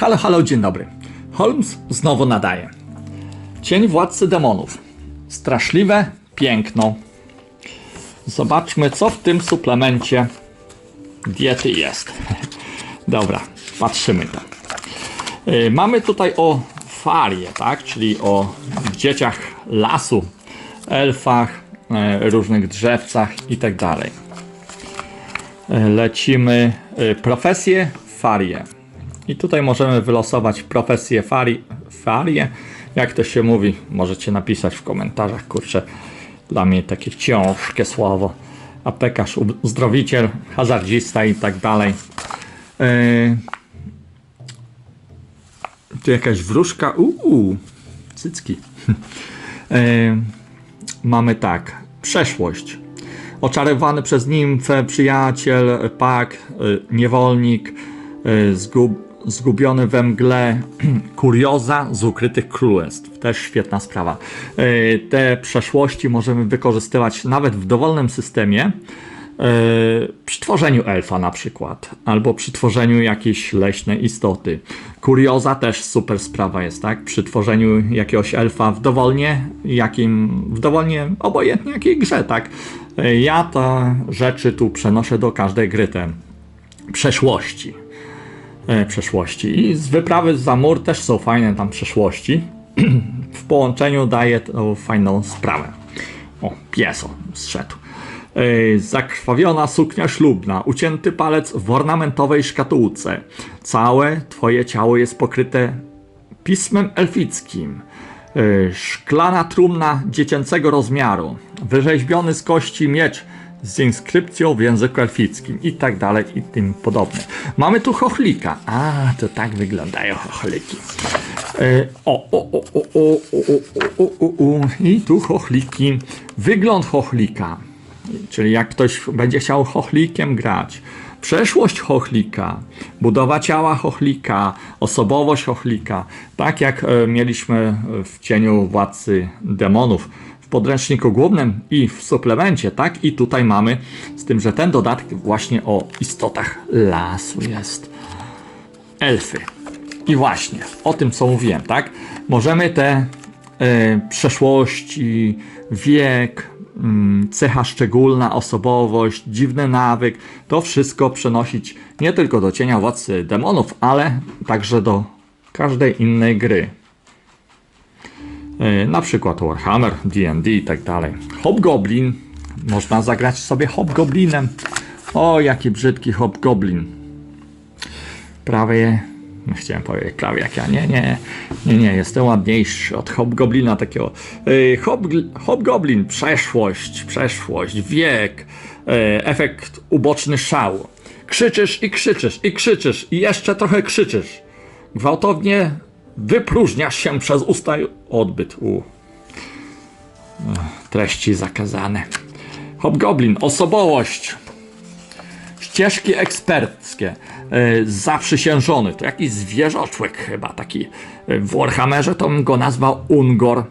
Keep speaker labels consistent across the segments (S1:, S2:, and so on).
S1: Halo, halo, dzień dobry. Holmes znowu nadaje. Cień władcy demonów. Straszliwe piękno. Zobaczmy, co w tym suplemencie diety jest. Dobra, patrzymy to. Y, Mamy tutaj o farię, tak? Czyli o dzieciach lasu, elfach, e, różnych drzewcach i tak dalej. E, Lecimy e, profesję farię. I tutaj możemy wylosować profesję fari, farię. Jak to się mówi, możecie napisać w komentarzach. Kurczę, dla mnie takie ciężkie słowo. Apekarz, uzdrowiciel, hazardzista i tak dalej. E, tu jakaś wróżka. Uuu, cycki. E, mamy tak. Przeszłość. Oczarowany przez nimfę, przyjaciel, pak, y, niewolnik, zgub, zgubiony we mgle, kurioza z ukrytych królestw. Też świetna sprawa. Y, Te przeszłości możemy wykorzystywać nawet w dowolnym systemie. y, Przy tworzeniu elfa na przykład, albo przy tworzeniu jakiejś leśnej istoty. Kurioza też super sprawa jest, tak? Przy tworzeniu jakiegoś elfa w dowolnie, jakim, w dowolnie, obojętnie jakiej grze, tak? Y, Ja te rzeczy tu przenoszę do każdej gry, te przeszłości. E, przeszłości. I z wyprawy za mur też są fajne tam przeszłości. w połączeniu daje to fajną sprawę. O, pieso zszedł. E, Zakrwawiona suknia ślubna, ucięty palec w ornamentowej szkatułce. Całe twoje ciało jest pokryte pismem elfickim. E, Szklana trumna dziecięcego rozmiaru. Wyrzeźbiony z kości miecz z inskrypcją w języku elfickim i tak dalej i tym podobne. Mamy tu chochlika. A, to tak wyglądają chochliki. E, O, o, o, o, o, o, o, o, o. I tu chochliki. Wygląd chochlika. Czyli jak ktoś będzie chciał chochlikiem grać. Przeszłość chochlika, budowa ciała chochlika, osobowość chochlika. Tak jak e, mieliśmy w cieniu władcy demonów podręczniku głównym i w suplemencie, tak i tutaj mamy, z tym, że ten dodatek właśnie o istotach lasu jest. Elfy. I właśnie, o tym co mówiłem, tak? Możemy te e, przeszłości, wiek, mm, cecha szczególna, osobowość, dziwny nawyk, to wszystko przenosić nie tylko do cienia władcy demonów, ale także do każdej innej gry. E, Na przykład Warhammer, D&D i tak dalej. Hobgoblin. Można zagrać sobie Hobgoblinem. O, jaki brzydki Hobgoblin. Prawie, no chciałem powiedzieć prawie jak ja, nie, nie, nie, nie, jestem ładniejszy od Hobgoblina takiego. Yy, Hob, Hobgoblin, przeszłość, przeszłość, wiek, yy, efekt uboczny szału. Krzyczysz i krzyczysz i krzyczysz i jeszcze trochę krzyczysz. Gwałtownie wypróżniasz się przez usta odbyt. U. Treści zakazane. Hobgoblin, osobowość. Ścieżki eksperckie. Yy, zaprzysiężony. To jakiś zwierzoczłek chyba taki. Yy, W Warhammerze to bym go nazwał Ungor.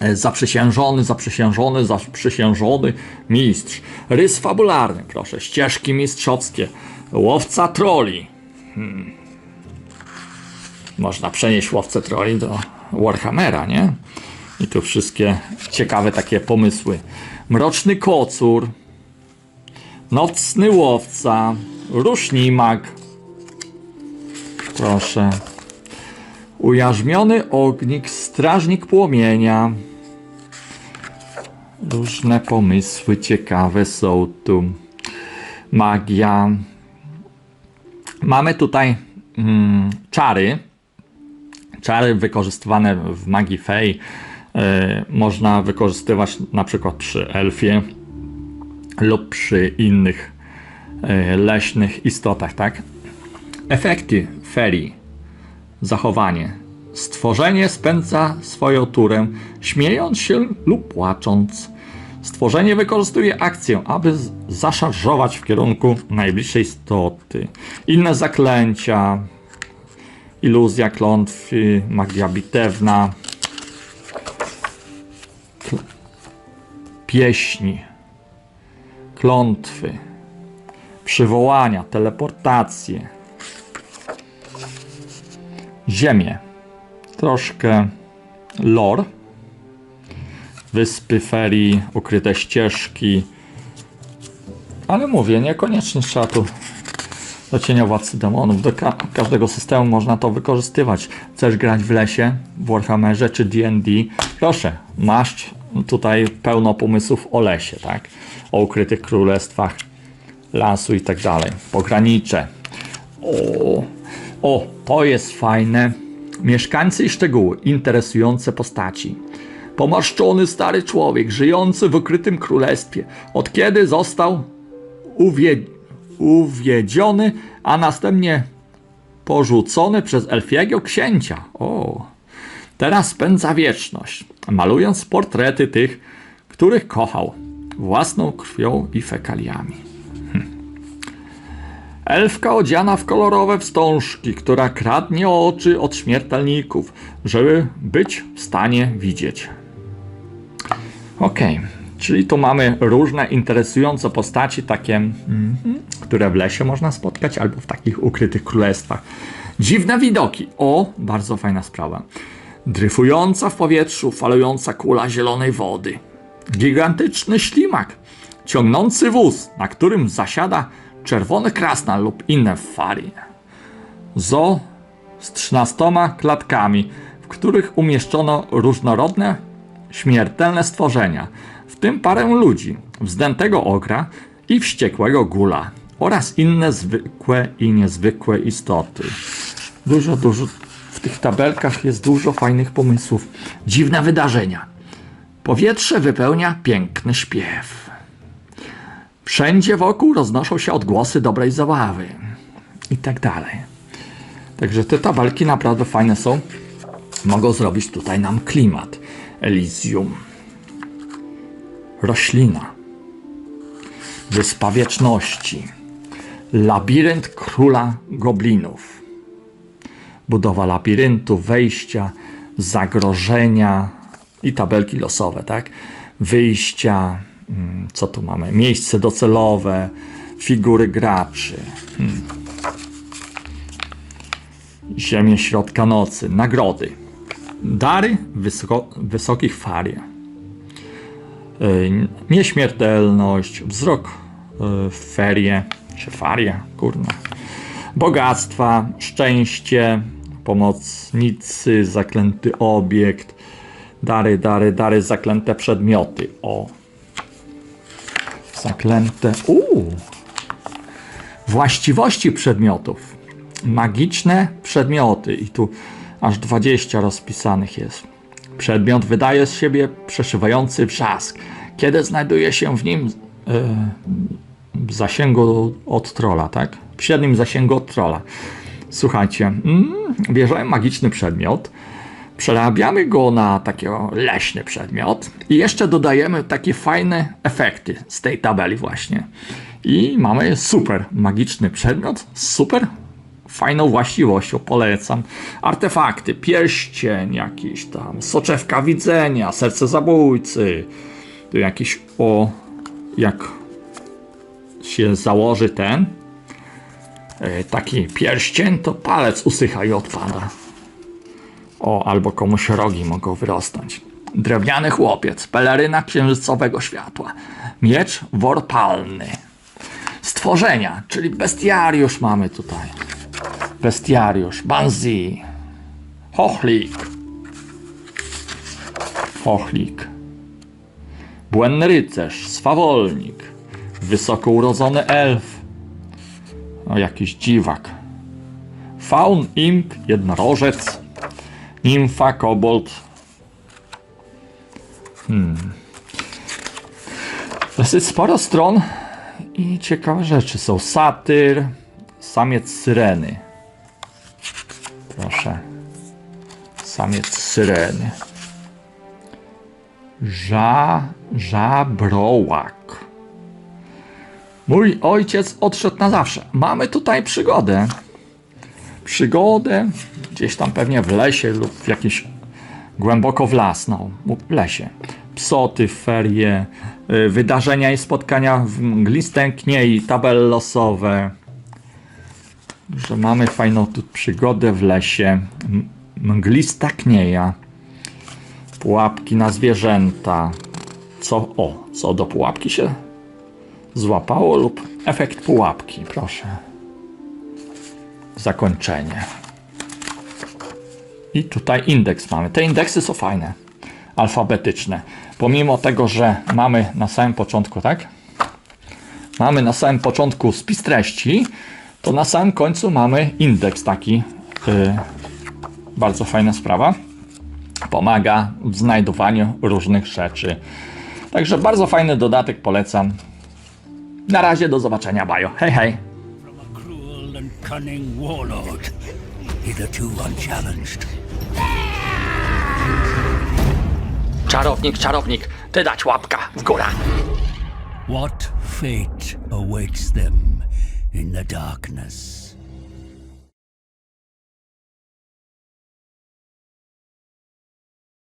S1: Yy, Zaprzysiężony, zaprzysiężony, zaprzysiężony mistrz. Rys fabularny, proszę. Ścieżki mistrzowskie. Łowca troli. Hmm. Można przenieść łowcę troli do Warhammera, nie? I tu wszystkie ciekawe takie pomysły. Mroczny kocur. Nocny łowca, rusznimak. Proszę. Ujarzmiony ognik, strażnik płomienia. Różne pomysły ciekawe są tu. Magia. Mamy tutaj mm, czary. Czary wykorzystywane w magii fej. e, można wykorzystywać na przykład przy elfie lub przy innych e, leśnych istotach, tak? Efekty ferii. Zachowanie. Stworzenie spędza swoją turę, śmiejąc się lub płacząc. Stworzenie wykorzystuje akcję, aby zaszarżować w kierunku najbliższej istoty. Inne zaklęcia, iluzja klątwy, magia bitewna, pieśni, klątwy, przywołania, teleportacje. ziemię. Troszkę lore. Wyspy ferii, ukryte ścieżki. Ale mówię, niekoniecznie trzeba tu do cienia władcy demonów. Do ka każdego systemu można to wykorzystywać. Chcesz grać w lesie, w Warhammerze czy D&D? Proszę, masz tutaj pełno pomysłów o lesie, tak? O ukrytych królestwach, lasu i tak dalej. Pogranicze. O, o, to jest fajne. Mieszkańcy i szczegóły, interesujące postaci. Pomarszczony stary człowiek, żyjący w ukrytym królestwie. Od kiedy został uwie, uwiedziony, a następnie porzucony przez elfiego księcia. O, teraz spędza wieczność, malując portrety tych, których kochał własną krwią i fekaliami. Hm. Elfka odziana w kolorowe wstążki, która kradnie oczy od śmiertelników, żeby być w stanie widzieć. Okej, czyli tu mamy różne interesujące postaci, takie, mhm, które w lesie można spotkać, albo w takich ukrytych królestwach. Dziwne widoki. O, bardzo fajna sprawa. Dryfująca w powietrzu, falująca kula zielonej wody. Gigantyczny ślimak, ciągnący wóz, na którym zasiada czerwony krasnal lub inne farie. Zo z 13 klatkami, w których umieszczono różnorodne, śmiertelne stworzenia, w tym parę ludzi, wzdętego ogra i wściekłego gula oraz inne zwykłe i niezwykłe istoty. Dużo, dużo w tych tabelkach jest dużo fajnych pomysłów. Dziwne wydarzenia. Powietrze wypełnia piękny śpiew. Wszędzie wokół roznoszą się odgłosy dobrej zabawy. I tak dalej. Także te tabelki naprawdę fajne są. Mogą zrobić tutaj nam klimat. Elysium. Roślina. Wyspa Wieczności. Labirynt Króla Goblinów. Budowa labiryntu, wejścia, zagrożenia i tabelki losowe, tak? Wyjścia, mm, co tu mamy? Miejsce docelowe, figury graczy. Hmm. Ziemię środka nocy, nagrody. Dary wysoko, wysokich farii. Yy, Nieśmiertelność, wzrok yy, ferie, czy faria, kurna. Bogactwa, szczęście, pomocnicy, zaklęty obiekt, dary, dary, dary, zaklęte przedmioty. O. Zaklęte. Uuu. Właściwości przedmiotów. Magiczne przedmioty. I tu aż 20 rozpisanych jest. Przedmiot wydaje z siebie przeszywający wrzask, kiedy znajduje się w nim e, w zasięgu od trola, tak? W średnim zasięgu od trola. Słuchajcie, mm, bierzemy magiczny przedmiot, przerabiamy go na taki leśny przedmiot i jeszcze dodajemy takie fajne efekty z tej tabeli właśnie. I mamy super magiczny przedmiot, super fajną właściwością, polecam. Artefakty, pierścień jakiś tam, soczewka widzenia, serce zabójcy, tu jakiś o, jak się założy ten e, taki pierścień, to palec usycha i odpada. O, albo komuś rogi mogą wyrosnąć. Drewniany chłopiec, peleryna księżycowego światła, miecz worpalny. Stworzenia, czyli bestiariusz mamy tutaj. Bestiariusz, Banzi, Hochlik, Hochlik, Błędny rycerz, swawolnik, wysoko urodzony elf, o jakiś dziwak, faun, imp, jednorożec, nimfa, kobold. Hmm. Dosyć sporo stron i ciekawe rzeczy są. Satyr, samiec syreny. Proszę. Samiec syreny. Ża, żabrołak. Mój ojciec odszedł na zawsze. Mamy tutaj przygodę. Przygodę gdzieś tam pewnie w lesie lub w jakimś głęboko w las, no, w lesie. Psoty, ferie, y, wydarzenia i spotkania w mglistej kniei, tabel losowe. Że mamy fajną tu przygodę w lesie. Mglista knieja. Pułapki na zwierzęta. Co, o, co do pułapki się złapało lub efekt pułapki, proszę. Zakończenie. I tutaj indeks mamy. Te indeksy są fajne, alfabetyczne. Pomimo tego, że mamy na samym początku, tak? Mamy na samym początku spis treści, to na samym końcu mamy indeks taki. Yy, bardzo fajna sprawa. Pomaga w znajdowaniu różnych rzeczy. Także bardzo fajny dodatek, polecam. Na razie, do zobaczenia, bajo. Hej, hej. Czarownik, czarownik, ty dać łapka w górę.
S2: What fate awaits them in the darkness?